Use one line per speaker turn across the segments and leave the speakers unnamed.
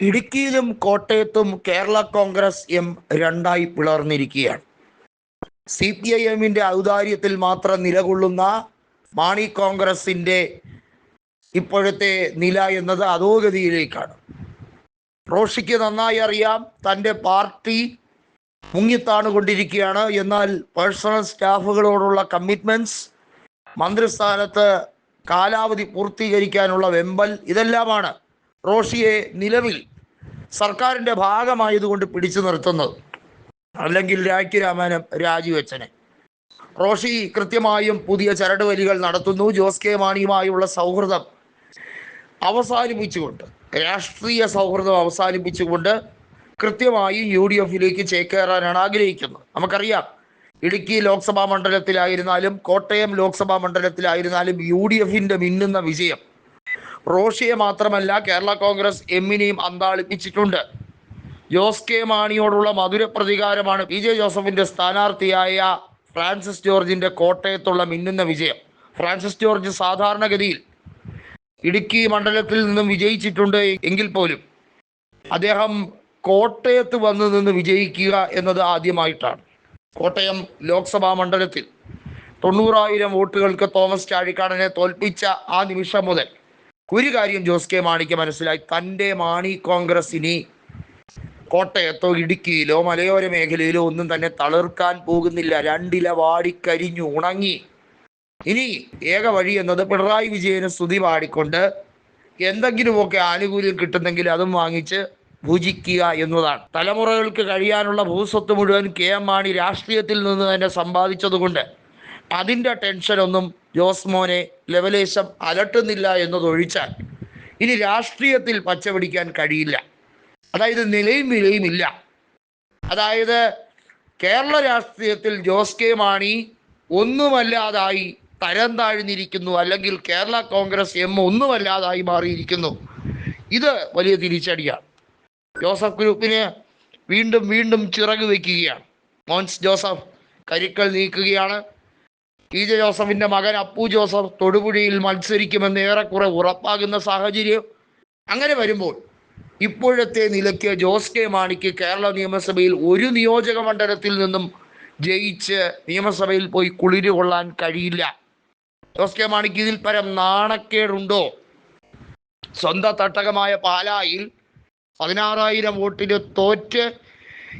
ഇടുക്കിയിലും കോട്ടയത്തും കേരള കോൺഗ്രസ് എം രണ്ടായി പിളർന്നിരിക്കുകയാണ്. സി പി ഐ എമ്മിന്റെ ഔദാര്യത്തിൽ മാത്രം നിലകൊള്ളുന്ന മാണി കോൺഗ്രസിന്റെ ഇപ്പോഴത്തെ നില എന്നത് അധോഗതിയിലേക്കാണ്. റോഷിക്ക് നന്നായി അറിയാം തന്റെ പാർട്ടി മുങ്ങിത്താണുകൊണ്ടിരിക്കുകയാണ്. എന്നാൽ പേഴ്സണൽ സ്റ്റാഫുകളോടുള്ള കമ്മിറ്റ്മെന്റ്സ് മന്ത്രിസ്ഥാനത്ത് കാലാവധി പൂർത്തീകരിക്കാനുള്ള വെമ്പൽ ഇതെല്ലാമാണ് റോഷിയെ നിലവിൽ സർക്കാരിന്റെ ഭാഗമായതുകൊണ്ട് പിടിച്ചു നിർത്തുന്നത്. അല്ലെങ്കിൽ രാഖി രാമാനം രാജിവെച്ചനെ. റോഷി കൃത്യമായും പുതിയ ചരടുവലികൾ നടത്തുന്നു. ജോസ് കെ മാണിയുമായുള്ള സൗഹൃദം അവസാനിപ്പിച്ചുകൊണ്ട് രാഷ്ട്രീയ സൗഹൃദം അവസാനിപ്പിച്ചുകൊണ്ട് കൃത്യമായി യു ഡി എഫിലേക്ക് ചേക്കേറാനാണ് ആഗ്രഹിക്കുന്നത്. നമുക്കറിയാം ഇടുക്കി ലോക്സഭാ മണ്ഡലത്തിലായിരുന്നാലും കോട്ടയം ലോക്സഭാ മണ്ഡലത്തിലായിരുന്നാലും യു ഡി എഫിന്റെ മിന്നുന്ന വിജയം റോഷിയെ മാത്രമല്ല കേരള കോൺഗ്രസ് എമ്മിനെയും അന്താളിപ്പിച്ചിട്ടുണ്ട്. ജോസ് കെ മാണിയോടുള്ള മധുര പ്രതികാരമാണ് പി ജെ ജോസഫിന്റെ സ്ഥാനാർത്ഥിയായ ഫ്രാൻസിസ് ജോർജിന്റെ കോട്ടയത്തുള്ള മിന്നുന്ന വിജയം. ഫ്രാൻസിസ് ജോർജ് സാധാരണഗതിയിൽ ഇടുക്കി മണ്ഡലത്തിൽ നിന്നും വിജയിച്ചിട്ടുണ്ട് എങ്കിൽ പോലും അദ്ദേഹം കോട്ടയത്ത് വന്നു നിന്ന് വിജയിക്കുക എന്നത് ആദ്യമായിട്ടാണ്. കോട്ടയം ലോക്സഭാ മണ്ഡലത്തിൽ തൊണ്ണൂറായിരം വോട്ടുകൾക്ക് തോമസ് ചാഴിക്കാടനെ തോൽപ്പിച്ച ആ നിമിഷം മുതൽ ഒരു കാര്യം ജോസ് കെ മാണിക്ക് മനസ്സിലായി. തന്റെ മാണി കോൺഗ്രസ് ഇനി കോട്ടയത്തോ ഇടുക്കിയിലോ മലയോര മേഖലയിലോ ഒന്നും തന്നെ തളിർക്കാൻ പോകുന്നില്ല. രണ്ടില വാടിക്കരിഞ്ഞു ഉണങ്ങി. ഇനി ഏക വഴി എന്നത് പിണറായി വിജയന് സ്തുതി പാടിക്കൊണ്ട് എന്തെങ്കിലുമൊക്കെ ആനുകൂല്യം കിട്ടുന്നെങ്കിൽ അതും വാങ്ങിച്ച് ഭുജിക്കുക എന്നതാണ്. തലമുറകൾക്ക് കഴിയാനുള്ള ഭൂസ്വത്ത് മുഴുവൻ കെ എം മാണി രാഷ്ട്രീയത്തിൽ നിന്ന് തന്നെ സമ്പാദിച്ചതുകൊണ്ട് അതിന്റെ ടെൻഷനൊന്നും ജോസ് മോനെ ലെവലേശം അലട്ടുന്നില്ല എന്നതൊഴിച്ചാൽ ഇനി രാഷ്ട്രീയത്തിൽ പച്ചപിടിക്കാൻ കഴിയില്ല. അതായത് നിലയും വിലയും ഇല്ല. അതായത് കേരള രാഷ്ട്രീയത്തിൽ ജോസ് കെ മാണി ഒന്നുമല്ലാതായി തരം താഴ്ന്നിരിക്കുന്നു. അല്ലെങ്കിൽ കേരള കോൺഗ്രസ് എം ഒന്നുമല്ലാതായി മാറിയിരിക്കുന്നു. ഇത് വലിയ തിരിച്ചടിയാണ്. ജോസഫ് ഗ്രൂപ്പിന് വീണ്ടും വീണ്ടും ചിറക് വയ്ക്കുകയാണ്. മോൻസ് ജോസഫ് കരുക്കൾ നീക്കുകയാണ്. പി ജെ ജോസഫിന്റെ മകൻ അപ്പു ജോസഫ് തൊടുപുഴയിൽ മത്സരിക്കുമെന്ന് ഏറെക്കുറെ ഉറപ്പാകുന്ന സാഹചര്യം അങ്ങനെ വരുമ്പോൾ ഇപ്പോഴത്തെ നിലയ്ക്ക് ജോസ് കെ മാണിക്ക് കേരള നിയമസഭയിൽ ഒരു നിയോജക മണ്ഡലത്തിൽ നിന്നും ജയിച്ച് നിയമസഭയിൽ പോയി കുളിര് കൊള്ളാൻ കഴിയില്ല. ജോസ് കെ മാണിക്ക് ഇതിൽ പരം നാണക്കേടുണ്ടോ? സ്വന്തം തട്ടകമായ പാലായിൽ പതിനാറായിരം വോട്ടിന് തോറ്റ്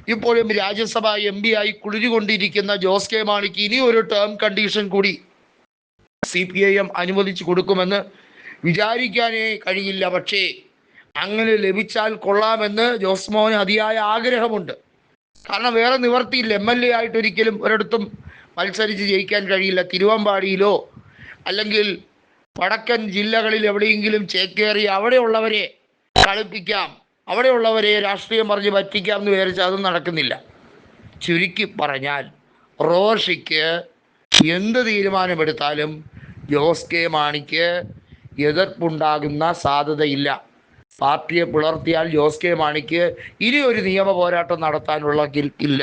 ഇപ്പോഴും രാജ്യസഭ എം പി ആയി കുളിരുകൊണ്ടിരിക്കുന്ന ജോസ് കെ മാണിക്ക് ഇനി ഒരു ടേം കണ്ടീഷൻ കൂടി സി പി ഐ എം അനുവദിച്ചു കൊടുക്കുമെന്ന് വിചാരിക്കാനേ കഴിയില്ല. പക്ഷേ അങ്ങനെ ലഭിച്ചാൽ കൊള്ളാമെന്ന് ജോസ് മോഹൻ അതിയായ ആഗ്രഹമുണ്ട്. കാരണം വേറെ നിവർത്തിയില്ല. എം എൽ എ ആയിട്ട് ഒരിക്കലും ഒരിടത്തും മത്സരിച്ച് ജയിക്കാൻ കഴിയില്ല. തിരുവമ്പാടിയിലോ അല്ലെങ്കിൽ വടക്കൻ ജില്ലകളിൽ എവിടെയെങ്കിലും ചേക്കേറി അവിടെയുള്ളവരെ കളിപ്പിക്കാം. അവിടെയുള്ളവരെ രാഷ്ട്രീയം പറഞ്ഞ് പറ്റിക്കാം എന്ന് വിചാരിച്ച അതും നടക്കുന്നില്ല. ചുരുക്കി പറഞ്ഞാൽ റോഷിക്ക് എന്ത് തീരുമാനമെടുത്താലും ജോസ് കെ മാണിക്ക് എതിർപ്പുണ്ടാകുന്ന സാധ്യതയില്ല. പാർട്ടിയെ പുലർത്തിയാൽ ജോസ് കെ മാണിക്ക് ഇനി ഒരു നിയമ പോരാട്ടം നടത്താനുള്ള ഇല്ല.